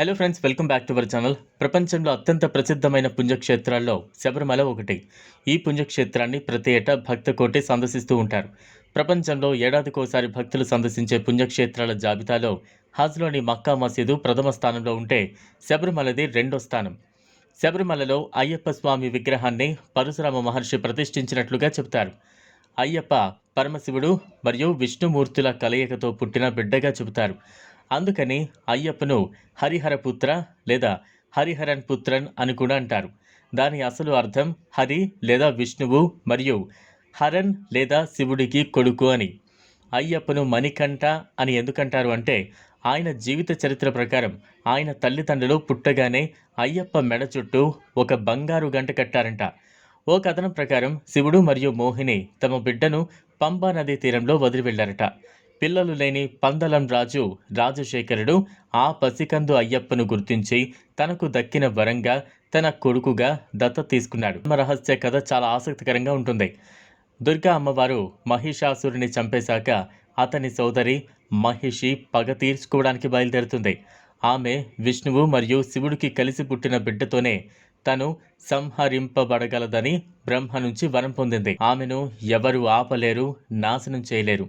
Hello friends welcome back to our channel ప్రపంచంలో అత్యంత ప్రసిద్ధమైన పుణ్యక్షేత్రాల్లో శబరిమల ఒకటి. ఈ పుణ్యక్షేత్రాన్ని ప్రతి ఏటా భక్త కోటి సందర్శిస్తూ ఉంటారు. ప్రపంచంలో ఏడాదికోసారి భక్తులు సందర్శించే పుణ్యక్షేత్రాల జాబితాలో హజ్లోని మక్కా మసీదు ప్రథమ స్థానంలో ఉంటే శబరిమలది రెండో స్థానం. శబరిమలలో అయ్యప్ప స్వామి విగ్రహాన్ని పరశురామ మహర్షి ప్రతిష్ఠించినట్లుగా చెబుతారు. అయ్యప్ప పరమశివుడు మరియు విష్ణుమూర్తుల కలయికతో పుట్టిన బిడ్డగా చెబుతారు. అందుకని అయ్యప్పను హరిహరపుత్ర లేదా హరిహరన్ పుత్రన్ అని కూడా అంటారు. దాని అసలు అర్థం హరి లేదా విష్ణువు మరియు హరన్ లేదా శివుడికి కొడుకు అని. అయ్యప్పను మణికంఠ అని ఎందుకంటారు అంటే ఆయన జీవిత చరిత్ర ప్రకారం ఆయన తల్లిదండ్రులు పుట్టగానే అయ్యప్ప మెడ చుట్టూ ఒక బంగారు గంట కట్టారంట. ఓ కథనం ప్రకారం శివుడు మరియు మోహిని తమ బిడ్డను పంబా నదీ తీరంలో వదిలి వెళ్ళారట. పిల్లలు లేని పందలం రాజు రాజశేఖరుడు ఆ పసికందు అయ్యప్పను గుర్తించి తనకు దక్కిన వరంగా తన కొడుకుగా దత్త తీసుకున్నాడు. రహస్య కథ చాలా ఆసక్తికరంగా ఉంటుంది. దుర్గా అమ్మవారు మహిషాసురుని చంపేశాక అతని సోదరి మహిషి పగ తీర్చుకోవడానికి బయలుదేరుతుంది. ఆమె విష్ణువు మరియు శివుడికి కలిసి పుట్టిన బిడ్డతోనే తను సంహరింపబడగలదని బ్రహ్మ నుంచి వరం పొందింది. ఆమెను ఎవరు ఆపలేరు నాశనం చేయలేరు.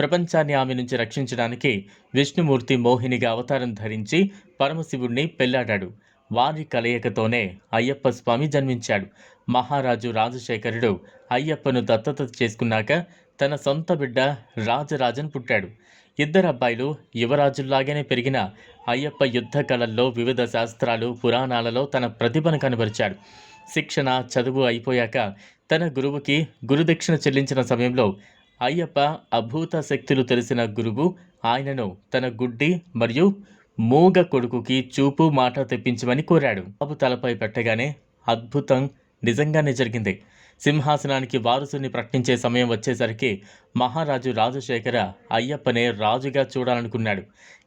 ప్రపంచాన్ని ఆమె నుంచి రక్షించడానికి విష్ణుమూర్తి మోహినిగా అవతారం ధరించి పరమశివుణ్ణి పెళ్ళాడాడు. వారి కలయికతోనే అయ్యప్ప స్వామి జన్మించాడు. మహారాజు రాజశేఖరుడు అయ్యప్పను దత్తత చేసుకున్నాక తన సొంత బిడ్డ రాజరాజన్ పుట్టాడు. ఇద్దరు అబ్బాయిలు యువరాజుల్లాగానే పెరిగిన అయ్యప్ప యుద్ధ కళల్లో వివిధ శాస్త్రాలు పురాణాలలో తన ప్రతిభను కనబరిచాడు. శిక్షణ చదువు అయిపోయాక తన గురువుకి గురుదక్షిణ చెల్లించిన సమయంలో అయ్యప్ప అభూత శక్తులు తెలిసిన గురువు ఆయనను తన గుడ్డి మరియు మూగ కొడుకుకి చూపు మాట తెప్పించమని కోరాడు. బాబు తలపై పెట్టగానే అద్భుతం నిజంగానే జరిగింది. సింహాసనానికి వారసుని ప్రకటించే సమయం వచ్చేసరికి మహారాజు రాజశేఖర అయ్యప్పనే రాజుగా చూడాలనుకున్నాడు.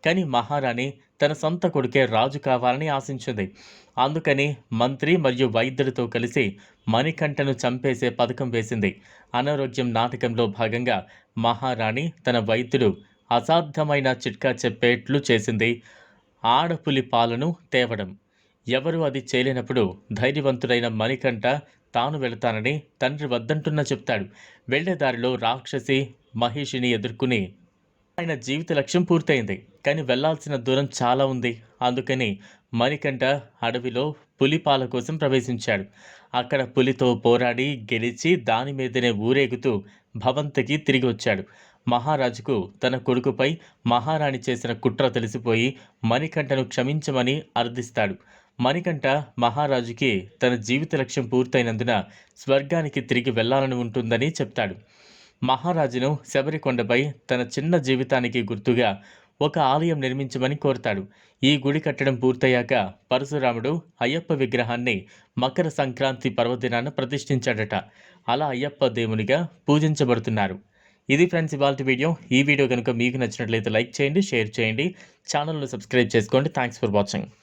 కానీ మహారాణి తన సొంత కొడుకే రాజు కావాలని ఆశించింది. అందుకని మంత్రి మరియు వైద్యుడితో కలిసి మణికంఠను చంపేసే పథకం వేసింది. అనారోగ్యం నాటకంలో భాగంగా మహారాణి తన వైద్యుడు అసాధ్యమైన చిట్కా చెప్పేట్లు చేసింది. ఆడపులి పాలను తేవడం. ఎవరు అది చేయలేనప్పుడు ధైర్యవంతుడైన మణికంఠ తాను వెళతానని తండ్రి వద్దంటున్నా చెప్తాడు. వెళ్ళేదారిలో రాక్షసి మహిషిని ఎదుర్కొని ఆయన జీవిత లక్ష్యం పూర్తయింది. కానీ వెళ్ళాల్సిన దూరం చాలా ఉంది. అందుకని మణికంఠ అడవిలో పులి పాల కోసం ప్రవేశించాడు. అక్కడ పులితో పోరాడి గెలిచి దాని మీదనే ఊరేగుతూ భవంతికి తిరిగి వచ్చాడు. మహారాజుకు తన కొడుకుపై మహారాణి చేసిన కుట్ర తెలిసిపోయి మణికంఠను క్షమించమని అర్థిస్తాడు. మణికంఠ మహారాజుకి తన జీవిత లక్ష్యం పూర్తయినందున స్వర్గానికి తిరిగి వెళ్ళాలని ఉంటుందని చెప్తాడు. మహారాజును శబరికొండపై తన చిన్న జీవితానికి గుర్తుగా ఒక ఆలయం నిర్మించమని కోరుతాడు. ఈ గుడి కట్టడం పూర్తయ్యాక పరశురాముడు అయ్యప్ప విగ్రహాన్ని మకర సంక్రాంతి పర్వదినాన ప్రతిష్ఠించాడట. అలా అయ్యప్ప దేవునిగా పూజించబడుతున్నారు. ఇది ఫ్రెండ్స్ ఇవాళ వీడియో. ఈ వీడియో కనుక మీకు నచ్చినట్లయితే లైక్ చేయండి షేర్ చేయండి. ఛానల్ను సబ్స్క్రైబ్ చేసుకోండి. Thanks for watching.